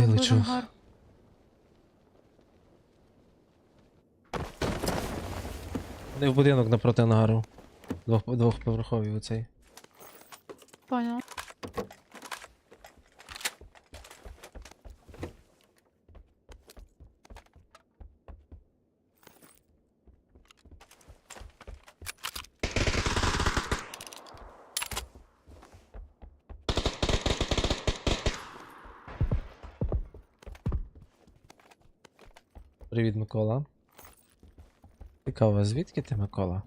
Куди лечу? Не в будинок напроти ангару. Двох, двохповерховий оцей. Поняла. Привіт, Микола. Цікаво, звідки ти, Микола?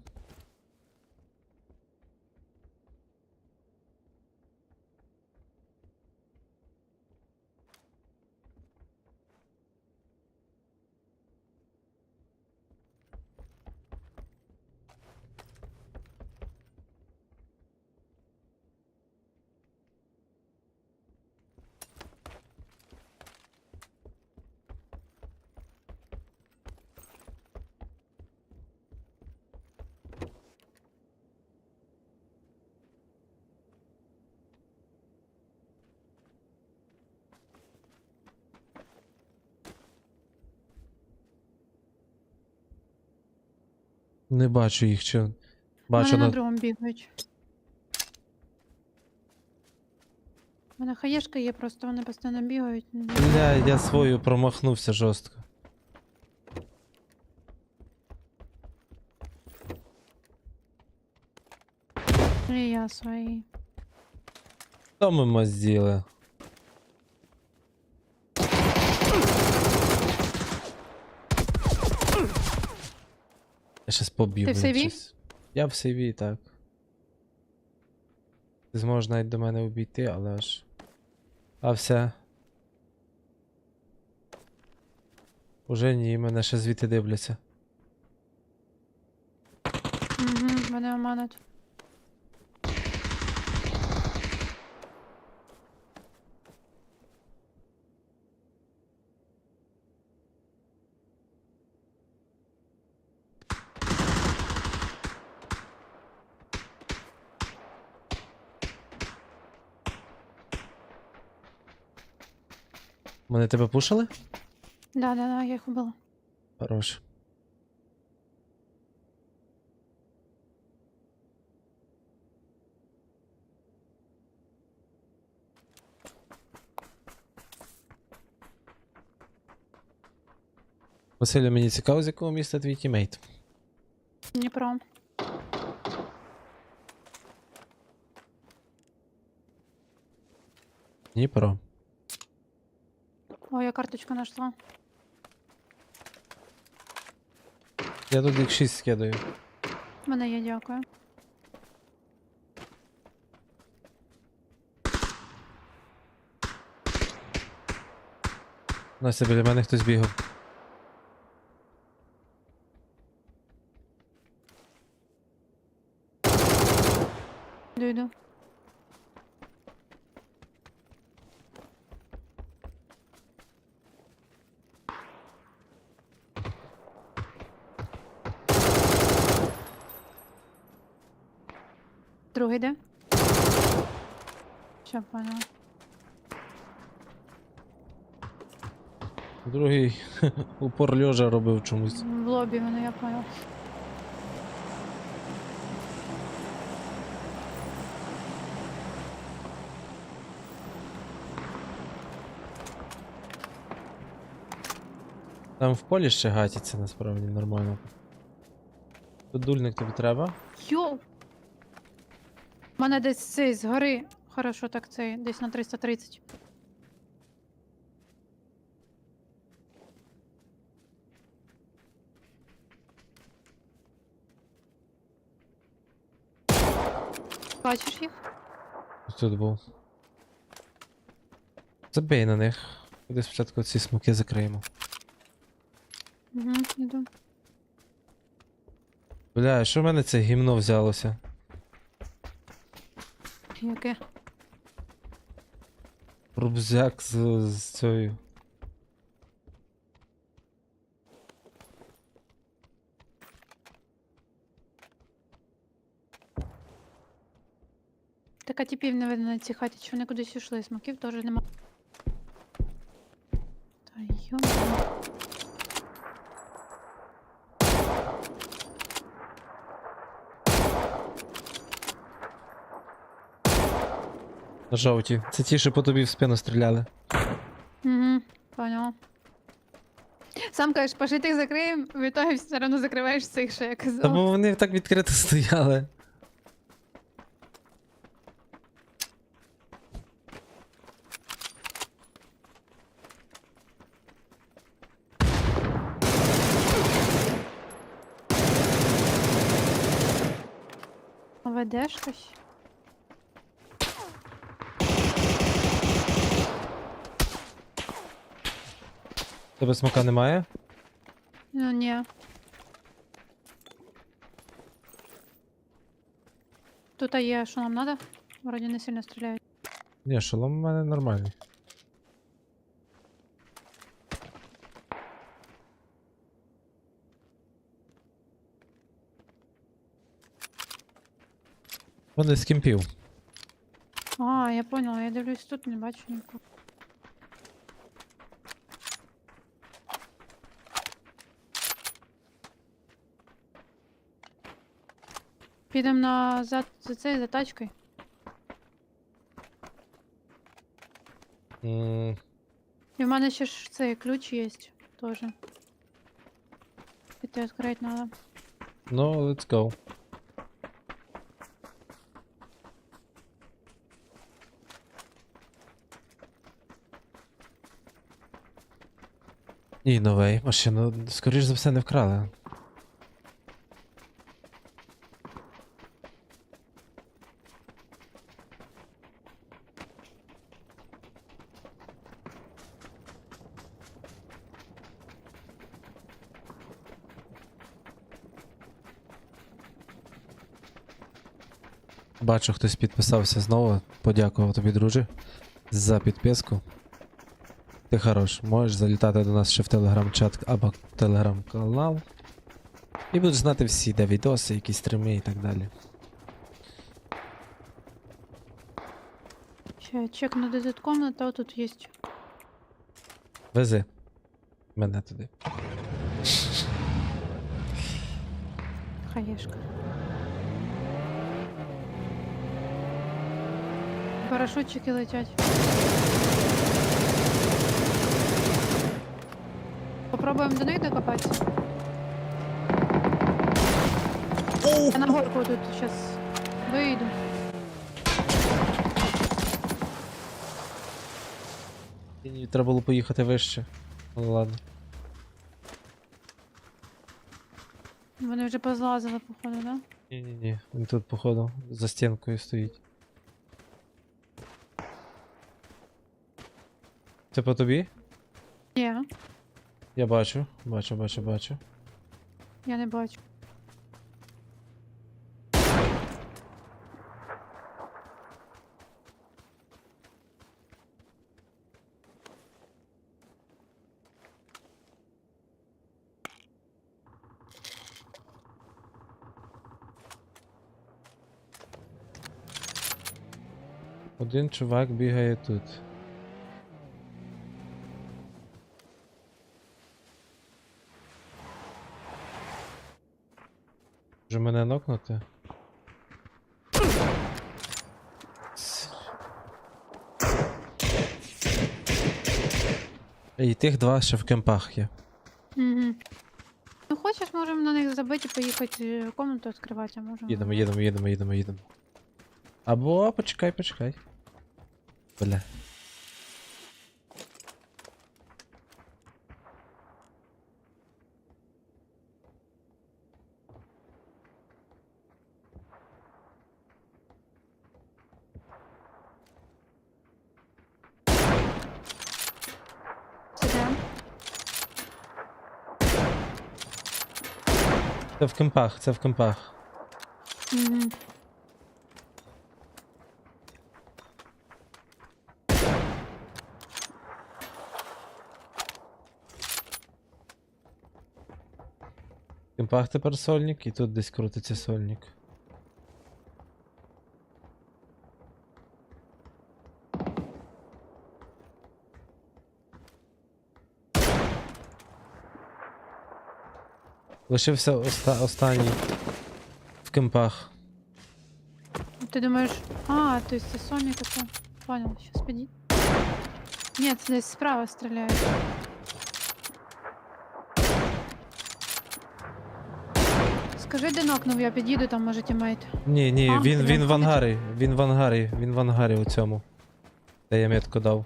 Не бачу їх чи. Бачу на на. другому бігають. У мене хаєшка є, просто вони постійно бігають. Бля, я свою промахнувся жорстко. І я свої. Що ми мазділи? Я щас поб'ю. Ти в сейві? щас. Я в сейві, так. Ти зможеш навіть до мене обійти, але ж. А все. Уже ні, мене ще звідти дивляться. Угу, мене омануть. Вони тебе пушили? Да, да, да, я їх убила. Хорош. Василю, мені цікаво, з якого міста твій тімейт. Дніпро. Дніпро. О, я карточку знайшла. Я тут їх 6 скидаю. У мене є, дякую. Настя, біля мене хтось бігав. Йду, йду. Другий де? Все, поняла. Другий упор льожа робив чомусь. В лобі вони, я поняла. Там в полі ще гатяться насправді нормально. Тут дульник тобі треба? Йоу! У мене десь цей згори. Хорошо, так цей, десь на 330. Бачиш їх? Тут був. Забей на них. Куди спочатку ці смоки закриємо. Угу, іду. Бля, що в мене це гімно взялося? Яке? Рубзяк з, з цією. Така типів не видно на цій хаті, чи вони кудись йшли, смоків теж нема. Йо-моє. На жовті. Це ті, що по тобі в спину стріляли. Угу, поняла. Сам кажеш, пошли тих закриємо, в ітогі все одно закриваєш цих, що я казав. Тому вони так відкрито стояли. Ведеш щось? Тебе смока немає? Ну ні. Тут є, що нам надо? Вроді не сильно стріляють. Ні, шолом у мене нормальний. Вони з кімпів. А, я поняла, я дивлюсь тут, не бачу нікого. Підемо назад за цей, за тачкою. М, І в мене ще ж цей ключ є теж. Піти відкрити надо. Ну, let's go. Ні, новий. Машину, скоріш за все, не вкрали. Бачу, хтось підписався знову. Подякував тобі, друже, за підписку. Ти хорош, можеш залітати до нас ще в телеграм-чат або телеграм-канал. І будеш знати всі, де відоси, які стріми і так далі. Ще я чекну де тут комната, тут є. Вези мене туди. Хаєшка. Парашутчики летять. Попробуємо до них докопатися. Я на горку тут зараз вийду. Ні, Треба було поїхати вище. Ну ладно. Вони вже позлазили, походу, да? Ні-ні-ні, він тут, походу, за стінкою стоїть. Це по тобі? Ні, Я бачу, бачу, бачу, бачу. я не бачу. Один чувак бігає тут. Може мене нокнути? І тих два ще в кемпах є. Угу. Ну хочеш, можемо на них забити, поїхати е, комнату відкривати, а можемо. Їдемо, їдемо, їдемо, їдемо, їдемо. Або почекай, почекай. Бля. Це в кемпах, це в кемпах. Кемпах тепер сольник, і тут десь крутиться сольник. Лишився оста- останній в кемпах. Ти думаєш, а, то есть це Соня така. Понял, сейчас поди. Нет, здесь справа стреляют. Скажи, де нокнув, я під'їду, там може тімейт. Ні, ні, А, він, він в ангарі, він в ангарі, він в ангарі у цьому. Де я метку дав.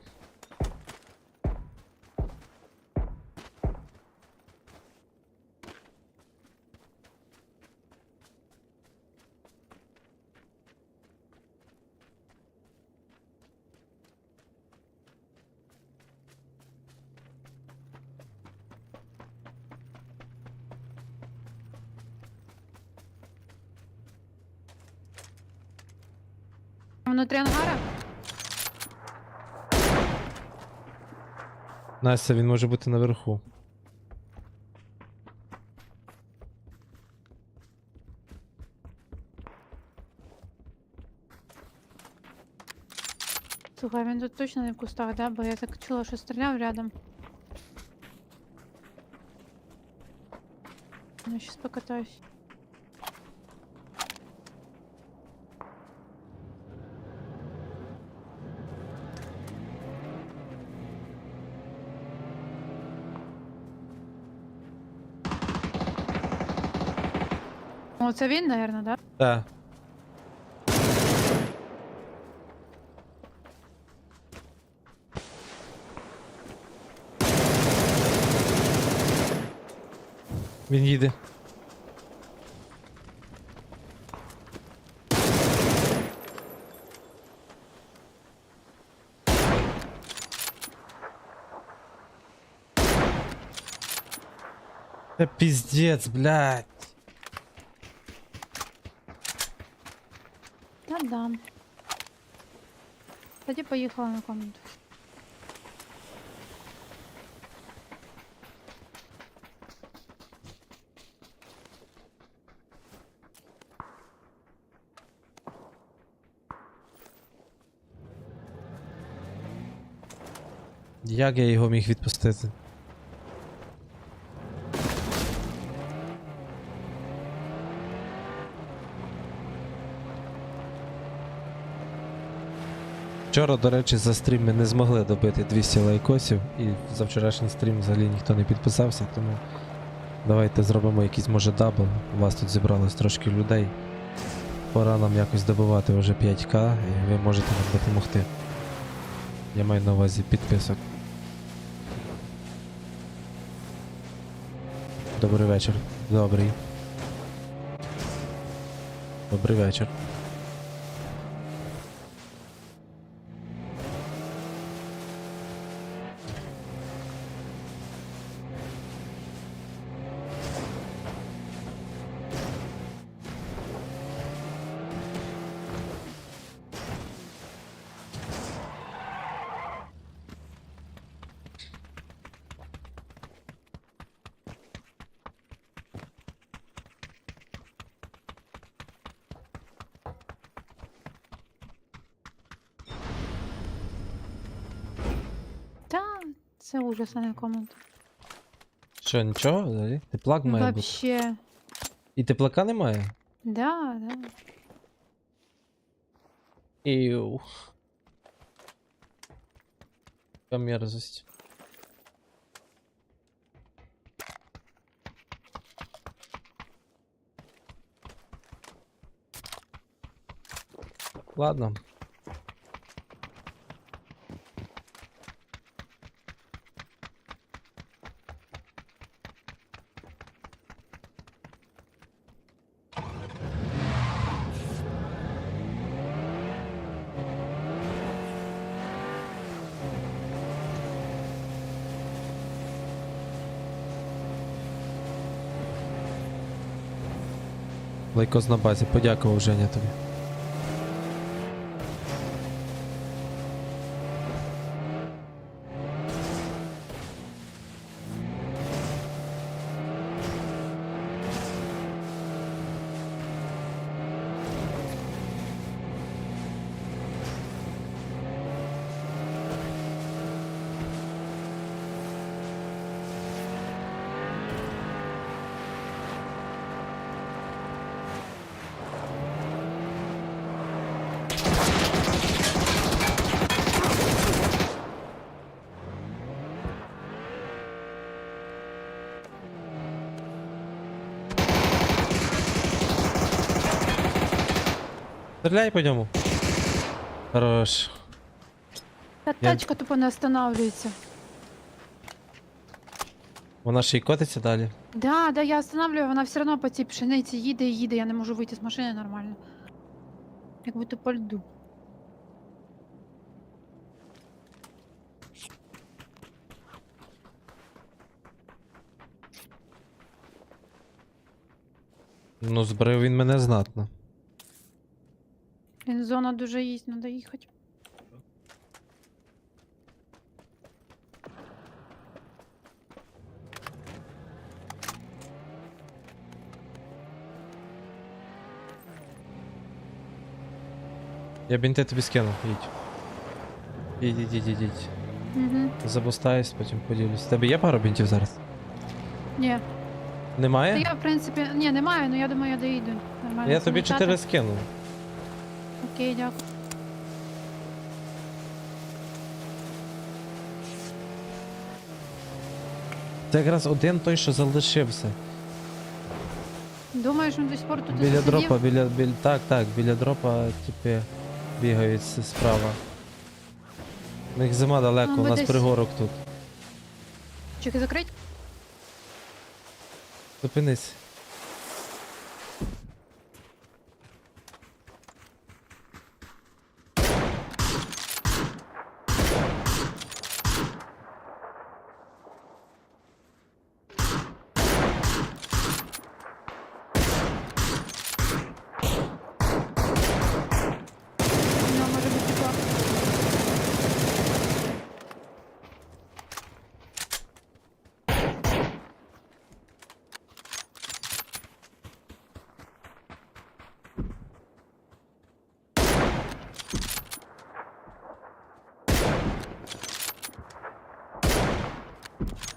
Внутрі ангара? Настя, він може бути наверху. Слухай, він тут точно не в кустах, да? Бо я так чула, що стріляв рядом. Ну, щас покатаюсь. О, це він, наверное, да? Так. Він їде. Та пиздец, блядь. Да. Тоді поїхала на комнату. Як я його міг відпустити? Вчора, до речі, за стрім ми не змогли добити 200 лайкосів, і за вчорашній стрім взагалі ніхто не підписався, тому давайте зробимо якийсь може дабл. У вас тут зібралось трошки людей. Пора нам якось добивати вже 5к, і ви можете нам допомогти. Я маю на увазі підписок. Добрий вечір. Добрий. Добрий вечір. це ужас, а не комната. Що, нічого взагалі? Теплак має бути. Вообще. І теплака немає? Да, да. Іу. Яка мерзость. Ладно. Лайкос на базі, подякував Женя тобі. Стріляй по ньому. Хорош. Та Я- тачка тупо не останавливается. Вона ще й котиться далі. Да, да, я останавливаю, вона все одно по цій пшениці їде і їде, я не можу вийти з машини нормально. Як будто по льду. Ну, збрив він мене знатно. Блін, зона дуже їсть, треба їхати. Я бінти тобі скину, їдь. Їдь, їдь, їдь, їдь, їдь. Угу. Забустаюсь, потім поділюсь. Тебе є пару бінтів зараз? Ні. Немає? Та я, в принципі, ні, немає, але я думаю, я доїду. Нормально. Я тобі залітати. чотири скину. Окей, дякую. Це якраз один той, що залишився. Думаєш, він до пор тут Біля засидів? дропа, біля, біля. Так, так, біля дропа, типи, бігають с- справа. У них зима далеко, Ну, у ми нас десь- пригорок тут. Чеки закрить? Зупинись. Ну, може бути так.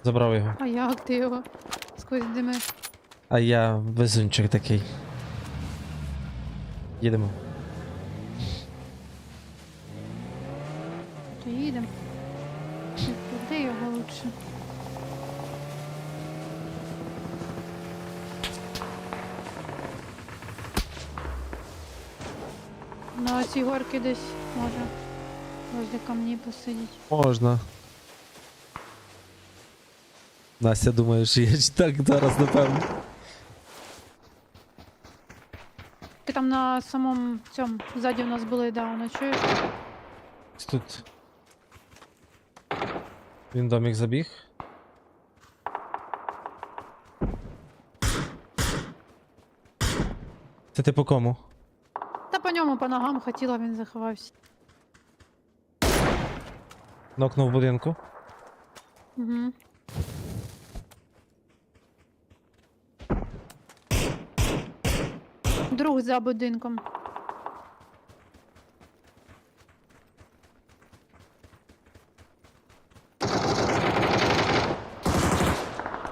Забрав його. А як ти його сквозь дими? А я везунчик такий. Їдемо. То їдемо. Куди його лучше? На цій горці десь може возле камней посидіть. Можна. Настя думає, що я ж так зараз, напевно. Ти там на самому цьому ззаді в нас були, да, воно чуєш? Ось Тут. Він в домик забіг. Це ти по кому? Та по ньому по ногам хотіла, він заховався. Нокнув в будинку. Угу. Друг за будинком.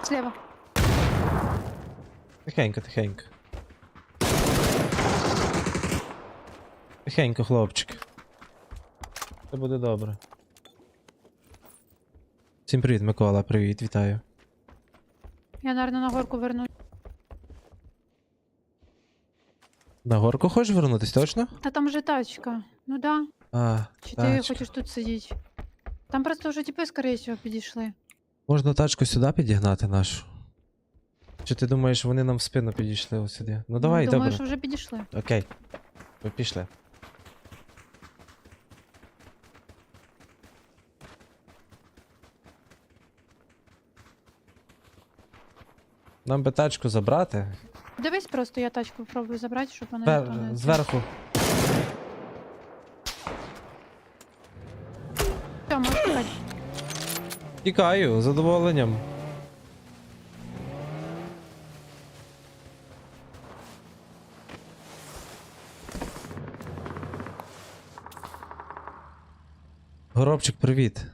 Слева. Тихенько, тихенько. Тихенько, хлопчик. Все буде добре. Всім привіт, Микола, привіт, вітаю. Я, наверное, на горку верну. На горку хочеш вернутись, точно? Та там же тачка. Ну да. А, Чи ти тачка. хочеш тут сидіти? Там просто вже тіпи, скоріше всього, підійшли. Можна тачку сюди підігнати нашу. Чи ти думаєш, вони нам в спину підійшли ось сюди? Ну давай, Думаю, добре. що вже підійшли. Окей. Ви пішли. Нам би тачку забрати. Дивись просто, я тачку пробую забрати, щоб вона Пер... ніхто не... Зверху. Все, можеш тікати. Тікаю, з задоволенням. Горобчик, привіт.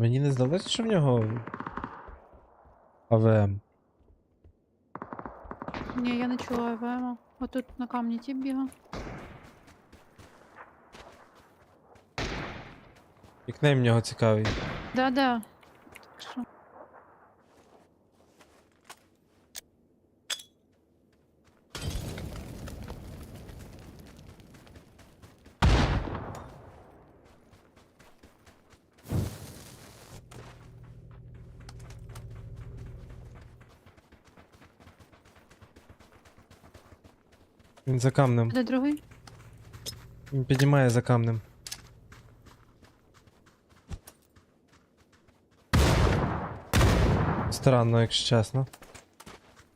Мені не здалося, що в нього. АВМ. Ні, я не чула ВМ. Отут на камні тіп бігав. Нікнейм в нього цікавий. Да-да. Так що. Він за камнем. Де другий? Він піднімає за камнем. Странно, якщо чесно.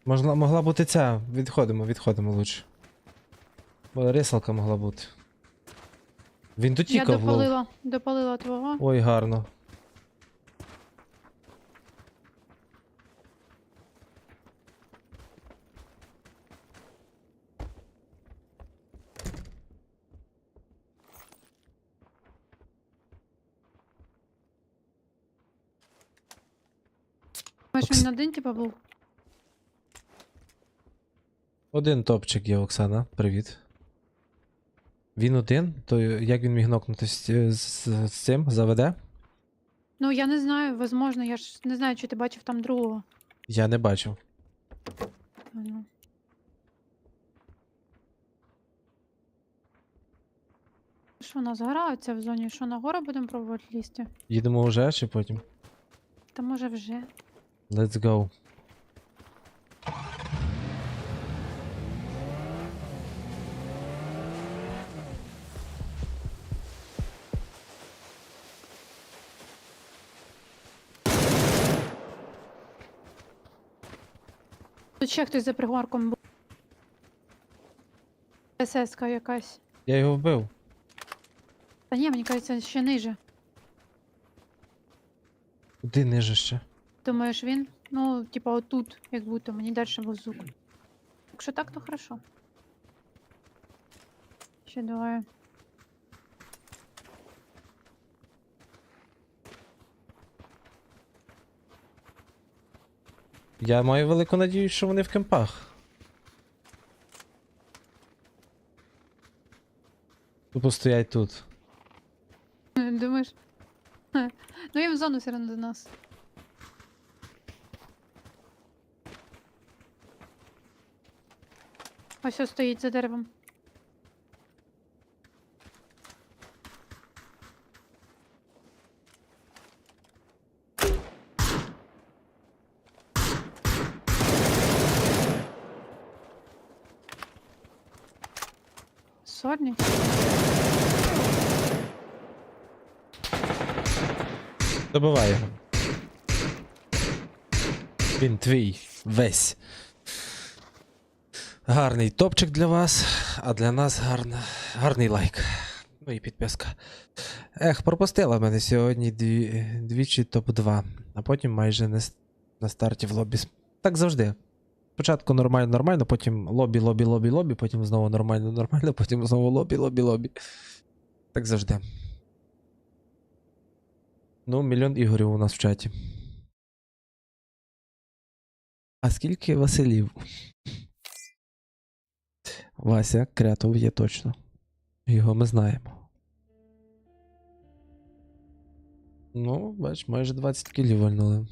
Можла, могла бути ця. Відходимо, відходимо лучше. Бо рисалка могла бути. Він Я дотікав лов. допалила, допалила твого. Ой, гарно. Може він один типа був? Один топчик є, Оксана. Привіт. Він один? То як він міг нокнути з, з, з цим? Заведе? Ну я не знаю, возможно, я ж не знаю, чи ти бачив там другого. Я не бачив. Ну. Що, нас граються в зоні? Що, на гору будемо пробувати лізти? Їдемо вже чи потім? Та може вже. Let's go. Тут ще хтось за пригорком був. СС-ка якась. Я його вбив. Та ні, мені кажеться, ще ниже. Куди ниже ще? Думаєш, він? Ну, типа отут, як будто мені далі був звук. Якщо так, то хорошо. Ще двоє. Я маю велику надію, що вони в кемпах. Тупо стоять тут. Думаєш? Ну їм в зону все одно до нас. Ось ось стоїть за деревом. Сорні? Добивай його. Він твій весь. Гарний топчик для вас, а для нас гарна, гарний лайк. Ну і підписка. Ех, пропустила мене сьогодні дві, двічі топ-2, а потім майже не на старті в лобі. Так завжди. Спочатку нормально, нормально, потім лобі, лобі, лобі, лобі, потім знову нормально, нормально, потім знову лобі, лобі, лобі. Так завжди. Ну, мільйон ігорів у нас в чаті. А скільки Василів? Вася Крятов є точно. Його ми знаємо. Ну, бач, майже 20 кілів вальнули.